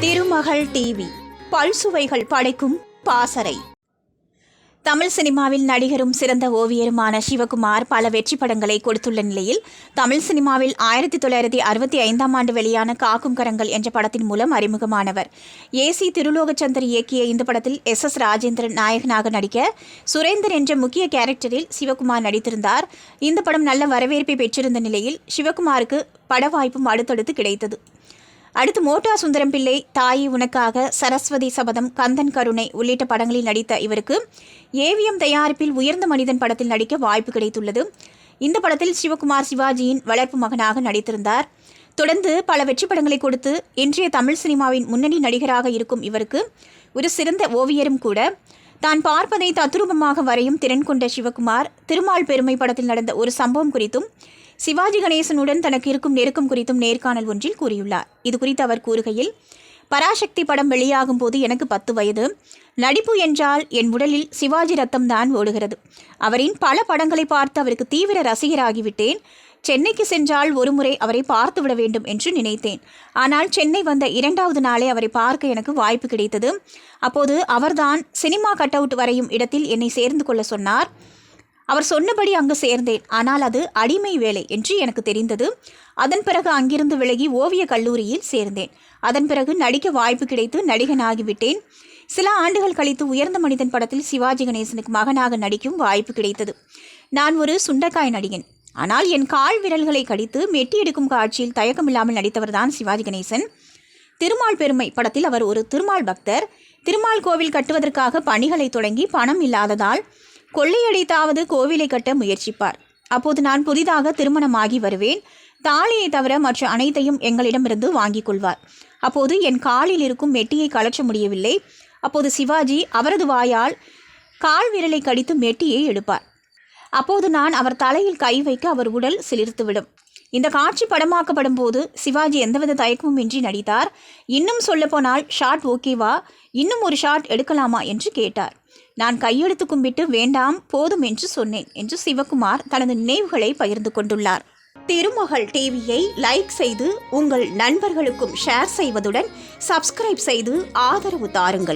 திருமகள் TV. பல்சுவைகள் படைக்கும் பாசறை. தமிழ் சினிமாவில் நடிகரும் சிறந்த ஓவியருமான சிவகுமார் பல வெற்றி படங்களை கொடுத்துள்ள நிலையில் தமிழ் சினிமாவில் ஆயிரத்தி தொள்ளாயிரத்தி அறுபத்தி ஐந்தாம் ஆண்டு வெளியான காக்கும் கரங்கள் என்ற படத்தின் மூலம் அறிமுகமானவர். ஏசி திருலோகச்சந்தர் இயக்கிய இந்த படத்தில் எஸ் எஸ் ராஜேந்திரன் நாயகனாக நடிக்க சுரேந்தர் என்ற முக்கிய கேரக்டரில் சிவகுமார் நடித்திருந்தார். இந்த படம் நல்ல வரவேற்பை பெற்றிருந்த நிலையில் சிவகுமாருக்கு பட வாய்ப்பும் அடுத்தடுத்து கிடைத்தது. அடுத்து மோட்டா சுந்தரம் பிள்ளை தாயி உனக்காக சரஸ்வதி சபதம் கந்தன் கருணை உள்ளிட்ட படங்களில் நடித்த இவருக்கு ஏவிஎம் தயாரிப்பில் உயர்ந்த மனிதன் படத்தில் நடிக்க வாய்ப்பு கிடைத்துள்ளது. இந்த படத்தில் சிவகுமார் சிவாஜியின் வளர்ப்பு மகனாக நடித்திருந்தார். தொடர்ந்து பல வெற்றி படங்களை கொடுத்து இன்றைய தமிழ் சினிமாவின் முன்னணி நடிகராக இருக்கும் இவருக்கு ஒரு சிறந்த ஓவியரும் கூட. தான் பார்ப்பதை தத்ரூபமாக வரையும் திறன் கொண்ட சிவகுமார் திருமால் பெருமை படத்தில் நடந்த ஒரு சம்பவம் குறித்தும் சிவாஜி கணேசனுடன் தனக்கு இருக்கும் நெருக்கம் குறித்தும் நேர்காணல் ஒன்றில் கூறியுள்ளார். இது குறித்து அவர் கூறுகையில் பராசக்தி படம் வெளியாகும் போது எனக்கு பத்து வயது. நடிப்பு என்றால் என் உடலில் சிவாஜி ரத்தம் தான் ஓடுகிறது. அவரின் பல படங்களை பார்த்து அவருக்கு தீவிர ரசிகராகிவிட்டேன். சென்னைக்கு சென்றால் ஒருமுறை அவரை பார்த்து விட வேண்டும் என்று நினைத்தேன். ஆனால் சென்னை வந்த இரண்டாவது நாளே அவரை பார்க்க எனக்கு வாய்ப்பு கிடைத்தது. அப்போது அவர்தான் சினிமா கட் அவுட் வரையும் இடத்தில் என்னை சேர்ந்து கொள்ள சொன்னார். அவர் சொன்னபடி அங்கு சேர்ந்தேன். ஆனால் அது அடிமை வேலை என்று எனக்கு தெரிந்தது. அதன் பிறகு அங்கிருந்து விலகி ஓவிய கல்லூரியில் சேர்ந்தேன். அதன் பிறகு நடிக்க வாய்ப்பு கிடைத்து நடிகனாகிவிட்டேன். சில ஆண்டுகள் கழித்து உயர்ந்த மனிதன் படத்தில் சிவாஜி கணேசனுக்கு மகனாக நடிக்கும் வாய்ப்பு கிடைத்தது. நான் ஒரு சுண்டக்காய் நடிகன். ஆனால் என் கால் விரல்களை கடித்து மெட்டி எடுக்கும் காட்சியில் தயக்கமில்லாமல் நடித்தவர்தான் சிவாஜி கணேசன். திருமால் பெருமை படத்தில் அவர் ஒரு திருமால் பக்தர். திருமால் கோவில் கட்டுவதற்காக பணிகளை தொடங்கி பணம் இல்லாததால் கொள்ளையடித்தாவது கோவிலை கட்ட முயற்சிப்பார். அப்போது நான் புதிதாக திருமணமாகி வருவேன். தாலியை தவிர மற்ற அனைத்தையும் எங்களிடமிருந்து வாங்கிக் கொள்வார். அப்போது என் காலில் இருக்கும் மெட்டியை கலற்ற முடியவில்லை. அப்போது சிவாஜி அவரது வாயால் கால் விரலை கடித்து மெட்டியை எடுப்பார். அப்போது நான் அவர் தலையில் கை வைக்க அவர் உடல் சிலிர்த்துவிடும். இந்த காட்சி படமாக்கப்படும் போது சிவாஜி எந்தவித தயக்கமும் இன்றி நடித்தார்? இன்னும் சொல்லப்போனால் ஷாட் ஓகேவா? இன்னும் ஒரு ஷாட் எடுக்கலாமா என்று கேட்டார். நான் கையெழுத்து கும்பிட்டு வேண்டாம் போதும் என்று சொன்னேன் என்று சிவகுமார் தனது நினைவுகளை பகிர்ந்து கொண்டுள்ளார். திருமகள் டிவியை லைக் செய்து உங்கள் நண்பர்களுக்கும் ஷேர் செய்வதுடன் சப்ஸ்கிரைப் செய்து ஆதரவு தாருங்கள்.